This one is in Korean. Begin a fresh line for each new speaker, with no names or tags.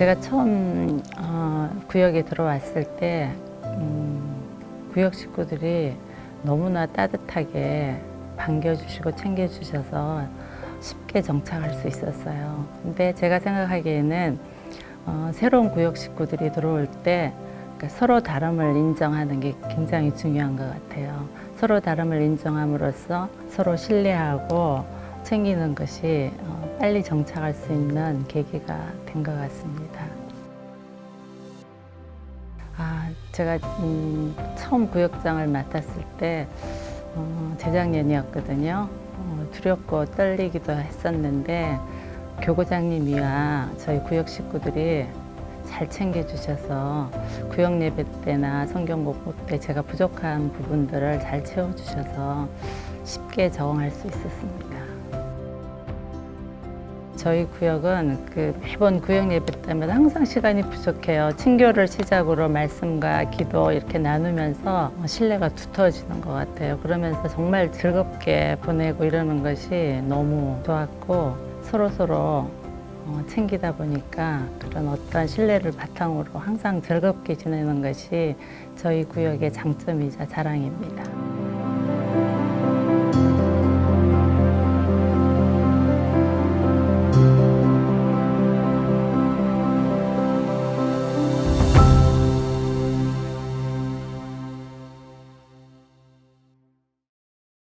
제가 처음 어, 구역에 들어왔을 때 음, 구역 식구들이 너무나 따뜻하게 반겨주시고 챙겨주셔서 쉽게 정착할 수 있었어요. 근데 제가 생각하기에는 어, 새로운 구역 식구들이 들어올 때 그러니까 서로 다름을 인정하는 게 굉장히 중요한 것 같아요. 서로 다름을 인정함으로써 서로 신뢰하고 챙기는 것이 어, 빨리 정착할 수 있는 계기가 된 것 같습니다. 아, 제가 음, 처음 구역장을 맡았을 때 어, 재작년이었거든요. 어, 두렵고 떨리기도 했었는데 교구장님이와 저희 구역 식구들이 잘 챙겨주셔서 구역 예배 때나 성경 공부 때 제가 부족한 부분들을 잘 채워주셔서 쉽게 적응할 수 있었습니다. 저희 구역은 그 매번 구역 예배 때마다 항상 시간이 부족해요. 친교를 시작으로 말씀과 기도 이렇게 나누면서 신뢰가 두터워지는 것 같아요. 그러면서 정말 즐겁게 보내고 이러는 것이 너무 좋았고 서로 서로 어, 챙기다 보니까 그런 어떤 신뢰를 바탕으로 항상 즐겁게 지내는 것이 저희 구역의 장점이자 자랑입니다.